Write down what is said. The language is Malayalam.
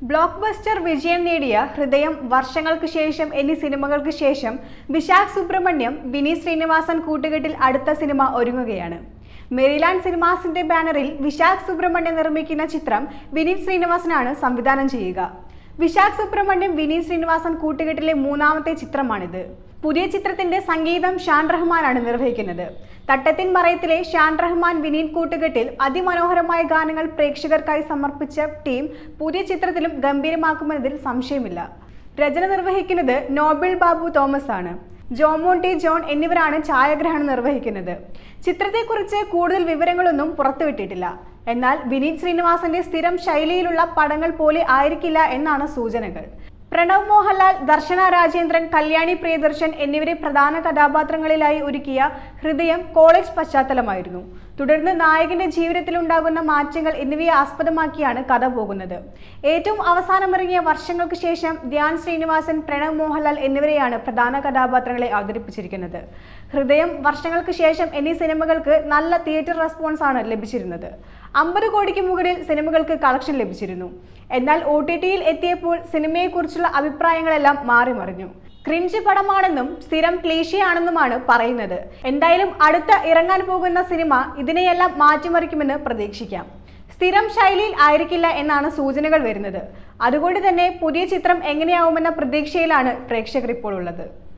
ബ്ലോക്ക് ബസ്റ്റർ വിജയം നേടിയ ഹൃദയം വർഷങ്ങൾക്ക് ശേഷം എന്നീ സിനിമകൾക്ക് ശേഷം വിശാഖ് സുബ്രഹ്മണ്യം വിനീത് ശ്രീനിവാസൻ കൂട്ടുകെട്ടിൽ അടുത്ത സിനിമ ഒരുങ്ങുകയാണ്. മെറിലാൻഡ് സിനിമാസിന്റെ ബാനറിൽ വിശാഖ് സുബ്രഹ്മണ്യം നിർമ്മിക്കുന്ന ചിത്രം വിനീത് ശ്രീനിവാസനാണ് സംവിധാനം ചെയ്യുക. വിശാഖ് സുബ്രഹ്മണ്യം വിനീത് ശ്രീനിവാസൻ കൂട്ടുകെട്ടിലെ മൂന്നാമത്തെ ചിത്രമാണിത്. പുതിയ ചിത്രത്തിന്റെ സംഗീതം ഷാൻ റഹ്മാനാണ് നിർവഹിക്കുന്നത്. തട്ടത്തിൻ മറയത്തിലെ ഷാൻ റഹ്മാൻ വിനീത് കൂട്ടുകെട്ടിൽ അതിമനോഹരമായ ഗാനങ്ങൾ പ്രേക്ഷകർക്കായി സമർപ്പിച്ച ടീം പുതിയ ചിത്രത്തിലും ഗംഭീരമാക്കുമെന്നതിൽ സംശയമില്ല. രചന നിർവഹിക്കുന്നത് നോബിൾ ബാബു തോമസ് ആണ് ജോമോണ്ടി ജോൺ എന്നിവരാണ് ഛായാഗ്രഹണം നിർവഹിക്കുന്നത്. ചിത്രത്തെക്കുറിച്ച് കൂടുതൽ വിവരങ്ങളൊന്നും പുറത്തുവിട്ടിട്ടില്ല. എന്നാൽ വിനീത് ശ്രീനിവാസന്റെ സ്ഥിരം ശൈലിയിലുള്ള പടങ്ങൾ പോലെ ആയിരിക്കില്ല എന്നാണ് സൂചനകൾ. പ്രണവ് മോഹൻലാൽ ദർശന രാജേന്ദ്രൻ കല്യാണി പ്രിയദർശൻ എന്നിവരെ പ്രധാന കഥാപാത്രങ്ങളിലായി ഒരുക്കിയ ഹൃദയം കോളേജ് പശ്ചാത്തലമായിരുന്നു. തുടർന്ന് നായകന്റെ ജീവിതത്തിൽ ജീവിതത്തിലുണ്ടാകുന്ന മാറ്റങ്ങൾ എന്നിവയെ ആസ്പദമാക്കിയാണ് കഥ പോകുന്നത്. ഏറ്റവും അവസാനമിറങ്ങിയ വർഷങ്ങൾക്ക് ശേഷം ധ്യാൻ ശ്രീനിവാസൻ പ്രണവ് മോഹൻലാൽ എന്നിവരെയാണ് പ്രധാന കഥാപാത്രങ്ങളെ അവതരിപ്പിച്ചിരിക്കുന്നത്. ഹൃദയം വർഷങ്ങൾക്ക് ശേഷം എന്നീ സിനിമകൾക്ക് നല്ല തിയേറ്റർ റെസ്പോൺസ് ആണ് ലഭിച്ചിരുന്നത്. അമ്പത് കോടിക്ക് മുകളിൽ സിനിമകൾക്ക് കളക്ഷൻ ലഭിച്ചിരുന്നു. എന്നാൽ ഒ ടി ടിയിൽ എത്തിയപ്പോൾ സിനിമയെക്കുറിച്ചുള്ള അഭിപ്രായങ്ങളെല്ലാം മാറിമറിഞ്ഞു. ക്രിഞ്ച് പടമാണെന്നും സ്ഥിരം ക്ലീശയാണെന്നുമാണ് പറയുന്നത്. എന്തായാലും അടുത്ത ഇറങ്ങാൻ പോകുന്ന സിനിമ ഇതിനെയെല്ലാം മാറ്റിമറിക്കുമെന്ന് പ്രതീക്ഷിക്കാം. സ്ഥിരം ശൈലിയിൽ ആയിരിക്കില്ല എന്നാണ് സൂചനകൾ വരുന്നത്. അതുകൊണ്ട് തന്നെ പുതിയ ചിത്രം എങ്ങനെയാവുമെന്ന പ്രതീക്ഷയിലാണ് പ്രേക്ഷകർ ഇപ്പോൾ ഉള്ളത്.